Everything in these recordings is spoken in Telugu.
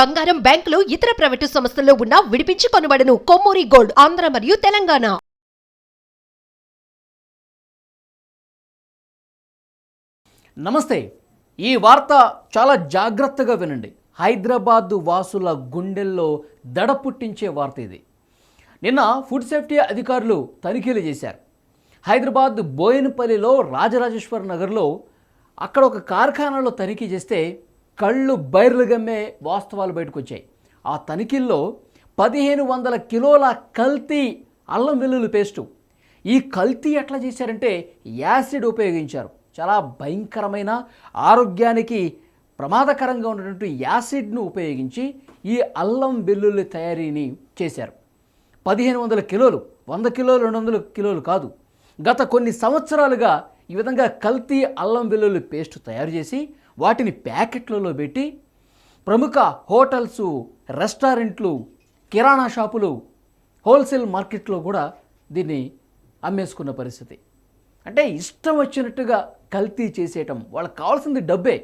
బంగారం బ్యాంకులు ఇతర ప్రైవేటు సంస్థల్లో ఉన్న విడిపించి కొనబడను. కొమ్మూరి గోల్డ్ ఆంధ్ర మరియు తెలంగాణ. నమస్తే. ఈ వార్త చాలా జాగ్రత్తగా వినండి. హైదరాబాద్ వాసుల గుండెల్లో దడ పుట్టించే వార్త ఇది. నిన్న ఫుడ్ సేఫ్టీ అధికారులు తనిఖీలు చేశారు. హైదరాబాద్ బోయినపల్లిలో రాజరాజేశ్వర నగర్లో అక్కడ ఒక కార్ఖానాలో తనిఖీ చేస్తే కళ్ళు బైర్లు గమ్మే వాస్తవాలు బయటకు వచ్చాయి ఆ తనిఖీల్లో పదిహేను వందల కిలోల కల్తీ అల్లం వెల్లుల్లి పేస్టు. ఈ కల్తీ ఎట్లా చేశారంటే యాసిడ్ ఉపయోగించారు. చాలా భయంకరమైన ఆరోగ్యానికి ప్రమాదకరంగా ఉన్నటువంటి యాసిడ్ను ఉపయోగించి ఈ అల్లం వెల్లుల్లి తయారీని చేశారు. పదిహేను వందల కిలోలు వంద కిలోలు రెండు వందల కిలోలు కాదు. గత కొన్ని సంవత్సరాలుగా ఈ విధంగా కల్తీ అల్లం వెల్లుల్లి పేస్ట్ తయారు చేసి వాటిని ప్యాకెట్లలో పెట్టి ప్రముఖ హోటల్స్ రెస్టారెంట్లు కిరాణా షాపులు హోల్సేల్ మార్కెట్లో కూడా దీన్ని అమ్మేసుకున్న పరిస్థితి. అంటే ఇష్టం వచ్చినట్టుగా కల్తీ చేసేయటం వాళ్ళకి కావాల్సింది డబ్బే.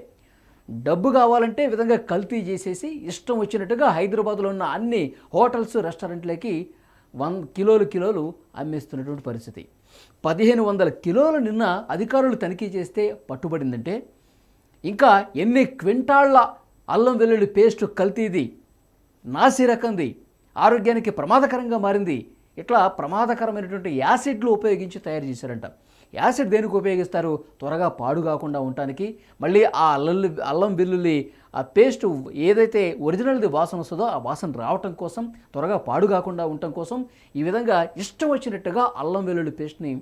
డబ్బు కావాలంటే విధంగా కల్తీ చేసేసి ఇష్టం వచ్చినట్టుగా హైదరాబాద్లో ఉన్న అన్ని హోటల్స్ రెస్టారెంట్లకి వన్ కిలోలు కిలోలు అమ్మేస్తున్నటువంటి పరిస్థితి. పదిహేను వందల కిలోలు నిన్న అధికారులు తనిఖీ చేస్తే పట్టుబడిందంటే ఇంకా ఎన్ని క్వింటాళ్ళ అల్లం వెల్లుల్లి పేస్ట్ కల్తీది? నాసి రకంది. ఆరోగ్యానికి ప్రమాదకరంగా మారింది. ఇట్లా ప్రమాదకరమైనటువంటి యాసిడ్లు ఉపయోగించి తయారు చేశారంట. యాసిడ్ దేనికి ఉపయోగిస్తారు? త్వరగా పాడు కాకుండా ఉండటానికి. మళ్ళీ ఆ అల్లం అల్లం వెల్లుల్లి ఆ పేస్ట్ ఏదైతే ఒరిజినల్ది వాసన వస్తుందో ఆ వాసన రావటం కోసం త్వరగా పాడు కాకుండా ఉండటం కోసం ఈ విధంగా ఇష్టం వచ్చినట్టుగా అల్లం వెల్లుల్లి పేస్ట్ని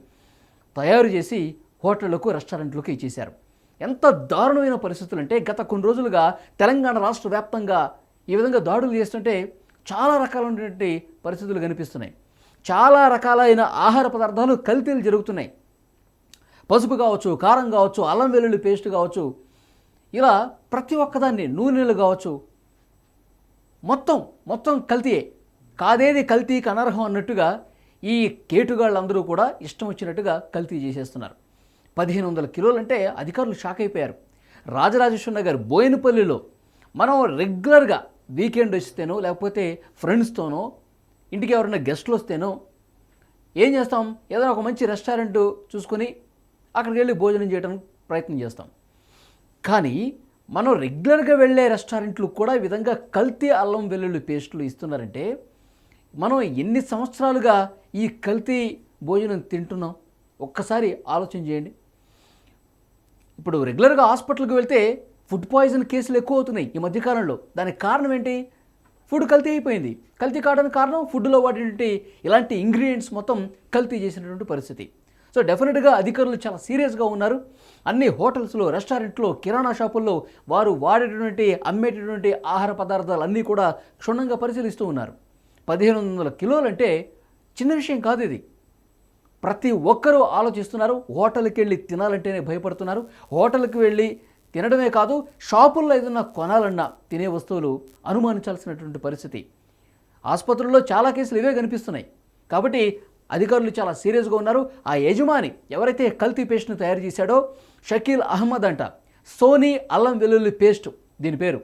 తయారు చేసి హోటళ్ళకు రెస్టారెంట్లకు ఇచ్చేశారు. ఎంత దారుణమైన పరిస్థితులు అంటే గత కొన్ని రోజులుగా తెలంగాణ రాష్ట్ర వ్యాప్తంగా ఈ విధంగా దాడులు చేస్తుంటే చాలా రకాలైనటువంటి పరిస్థితులు కనిపిస్తున్నాయి. చాలా రకాలైన ఆహార పదార్థాలు కల్తీలు జరుగుతున్నాయి. పసుపు కావచ్చు కారం కావచ్చు అల్లం వెల్లుల్లి పేస్ట్ కావచ్చు ఇలా ప్రతి ఒక్కదాన్ని నూనెలు కావచ్చు. మొత్తం మొత్తం కల్తీయే. కాదేది కల్తీకి అనర్హం అన్నట్టుగా ఈ కేటుగాళ్ళందరూ కూడా ఇష్టం వచ్చినట్టుగా కల్తీ చేసేస్తున్నారు. పదిహేను వందల కిలోలు అంటే అధికారులు షాక్ అయిపోయారు. రాజరాజేశ్వర నగర్ బోయినపల్లిలో మనం రెగ్యులర్గా వీకెండ్ వస్తేనో లేకపోతే ఫ్రెండ్స్తోనో ఇంటికి ఎవరైనా గెస్ట్లు వస్తేనో ఏం చేస్తాం? ఏదైనా ఒక మంచి రెస్టారెంట్ చూసుకొని అక్కడికి వెళ్ళి భోజనం చేయడానికి ప్రయత్నం చేస్తాం. కానీ మనం రెగ్యులర్గా వెళ్ళే రెస్టారెంట్లు కూడా ఈ విధంగా కల్తీ అల్లం వెల్లుల్లి పేస్టులు ఇస్తున్నారంటే మనం ఎన్ని సంవత్సరాలుగా ఈ కల్తీ భోజనం తింటున్నాం? ఒక్కసారి ఆలోచన చేయండి. ఇప్పుడు రెగ్యులర్గా హాస్పిటల్కి వెళ్తే ఫుడ్ పాయిజన్ కేసులు ఎక్కువ అవుతున్నాయి ఈ మధ్యకాలంలో దానికి కారణం ఏంటి? ఫుడ్ కల్తీ అయిపోయింది. కల్తీ కావడానికి కారణం ఫుడ్లో వాటి ఇలాంటి ఇంగ్రీడియంట్స్ మొత్తం కల్తీ చేసినటువంటి పరిస్థితి. సో డెఫినెట్గా అధికారులు చాలా సీరియస్గా ఉన్నారు. అన్ని హోటల్స్లో రెస్టారెంట్లో కిరాణా షాపుల్లో వారు వాడేటటువంటి అమ్మేటటువంటి ఆహార పదార్థాలు అన్నీ కూడా క్షుణ్ణంగా పరిశీలిస్తూ ఉన్నారు. పదిహేను వందల కిలోలు అంటే చిన్న విషయం కాదు ఇది. ప్రతి ఒక్కరూ ఆలోచిస్తున్నారు హోటల్కి వెళ్ళి తినాలంటేనే భయపడుతున్నారు. హోటల్కి వెళ్ళి తినడమే కాదు షాపుల్లో ఏదైనా కొనాలన్నా తినే వస్తువులు అనుమానించాల్సినటువంటి పరిస్థితి. ఆసుపత్రుల్లో చాలా కేసులు ఇవే కనిపిస్తున్నాయి. కాబట్టి అధికారులు చాలా సీరియస్గా ఉన్నారు. ఆ యజమాని ఎవరైతే కల్తీ పేస్ట్ను తయారు చేశాడో షకీల్ అహ్మద్ అంట. సోనీ అల్లం వెల్లుల్లి పేస్ట్ దీని పేరు.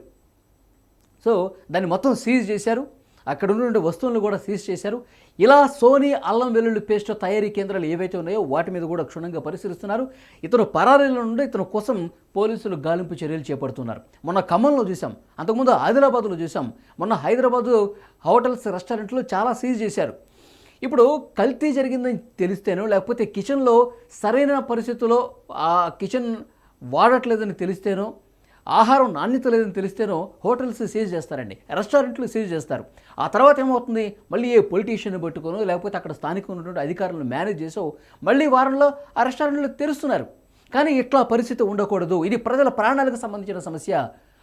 సో దాన్ని మొత్తం సీజ్ చేశారు. అక్కడ ఉన్నటువంటి వస్తువులను కూడా సీజ్ చేశారు. ఇలా సోనీ అల్లం వెల్లుల్లి పేస్ట్ తయారీ కేంద్రాలు ఏవైతే ఉన్నాయో వాటి మీద కూడా క్షుణ్ణంగా పరిశీలిస్తున్నారు. ఇతను పరారీలో నుండి ఇతను కోసం పోలీసులు గాలింపు చర్యలు చేపడుతున్నారు. మొన్న ఖమ్మంలో చూసాం అంతకుముందు ఆదిలాబాద్లో చూసాం మొన్న హైదరాబాదు హోటల్స్ రెస్టారెంట్లు చాలా సీజ్ చేశారు. ఇప్పుడు కల్తీ జరిగిందని తెలిస్తేనో లేకపోతే కిచెన్లో సరైన పరిస్థితుల్లో ఆ కిచెన్ వాడట్లేదని తెలిస్తేనో ఆహారం నాణ్యత లేదని తెలిస్తేనో హోటల్స్ సీజ్ చేస్తారండి రెస్టారెంట్లు సీజ్ చేస్తారు. ఆ తర్వాత ఏమవుతుంది? మళ్ళీ ఏ పొలిటీషియన్ పట్టుకోనో లేకపోతే అక్కడ స్థానికంగా ఉన్నటువంటి అధికారులను మేనేజ్ చేసో మళ్ళీ వారంలో ఆ రెస్టారెంట్లు తెరుస్తున్నారు. కానీ ఇట్లా పరిస్థితి ఉండకూడదు. ఇది ప్రజల ప్రాణాలకు సంబంధించిన సమస్య.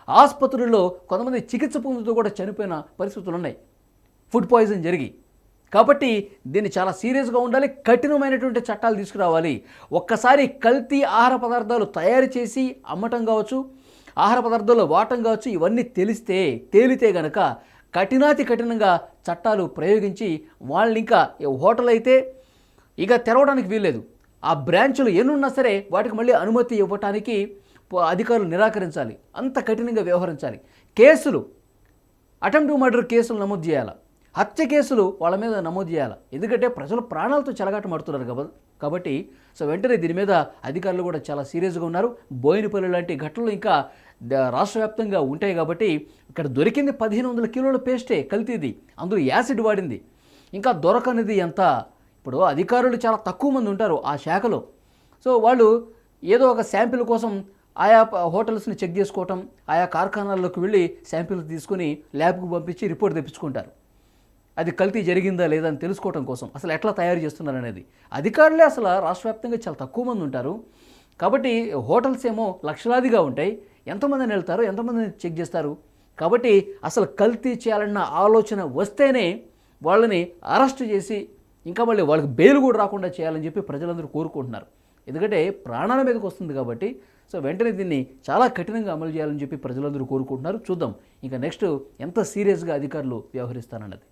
ఆసుపత్రుల్లో కొంతమంది చికిత్స పొందుతూ కూడా చనిపోయిన పరిస్థితులు ఉన్నాయి ఫుడ్ పాయిజన్ జరిగి. కాబట్టి దీన్ని చాలా సీరియస్గా ఉండాలి కఠినమైనటువంటి చట్టాలు తీసుకురావాలి. ఒక్కసారి కల్తీ ఆహార పదార్థాలు తయారు చేసి అమ్మటం కావచ్చు ఆహార పదార్థాలు వాడటం కావచ్చు ఇవన్నీ తెలిస్తే తేలితే గనక కఠినాతి కఠినంగా చట్టాలు ప్రయోగించి వాళ్ళని ఇంకా హోటల్ అయితే ఇక తెరవడానికి వీల్లేదు. ఆ బ్రాంచులు ఎన్నున్నా సరే వాటికి మళ్ళీ అనుమతి ఇవ్వటానికి అధికారులు నిరాకరించాలి. అంత కఠినంగా వ్యవహరించాలి. కేసులు అటెంప్ట్ మర్డర్ కేసులు నమోదు చేయాలి? హత్య కేసులు వాళ్ళ మీద నమోదు చేయాలి. ఎందుకంటే ప్రజలు ప్రాణాలతో చెలగాటమాడుతున్నారు కాబ- కాబట్టి సో వెంటనే దీని మీద అధికారులు కూడా చాలా సీరియస్గా ఉన్నారు. బోయినపల్లి లాంటి ఘటనలు ఇంకా ద- రాష్ట్ర వ్యాప్తంగా ఉంటాయి కాబట్టి ఇక్కడ దొరికింది పదిహేను వందల కిలోల పేస్టే కల్తీది. అందులో యాసిడ్ వాడింది. ఇంకా దొరకనిది ఎంత? ఇప్పుడు అధికారులు చాలా తక్కువ మంది ఉంటారు ఆ శాఖలో. సో వాళ్ళు ఏదో ఒక శాంపిల్ కోసం ఆయా హోటల్స్ని చెక్ చేసుకోవటం ఆయా కార్ఖానాల్లోకి వెళ్ళి శాంపిల్ తీసుకుని ల్యాబ్కు పంపించి రిపోర్ట్ తెప్పించుకుంటారు. అది కల్తీ జరిగిందా లేదా అని తెలుసుకోవటం కోసం అసలు ఎట్లా తయారు చేస్తున్నారు అనేది అధికారులే అసలు రాష్ట్ర వ్యాప్తంగా చాలా తక్కువ మంది ఉంటారు. కాబట్టి హోటల్స్ ఏమో లక్షలాదిగా ఉంటాయి. ఎంతమందిని వెళ్తారు? ఎంతమందిని చెక్ చేస్తారు? కాబట్టి అసలు కల్తీ చేయాలన్న ఆలోచన వస్తేనే వాళ్ళని అరెస్ట్ చేసి ఇంకా మళ్ళీ వాళ్ళకి బెయిల్ కూడా రాకుండా చేయాలని చెప్పి ప్రజలందరూ కోరుకుంటున్నారు. ఎందుకంటే ప్రాణాల మీదకి వస్తుంది కాబట్టి సో వెంటనే దీన్ని చాలా కఠినంగా అమలు చేయాలని చెప్పి ప్రజలందరూ కోరుకుంటున్నారు. చూద్దాం. ఇంకా నెక్స్ట్ ఎంత సీరియస్గా అధికారులు వ్యవహరిస్తారన్నది.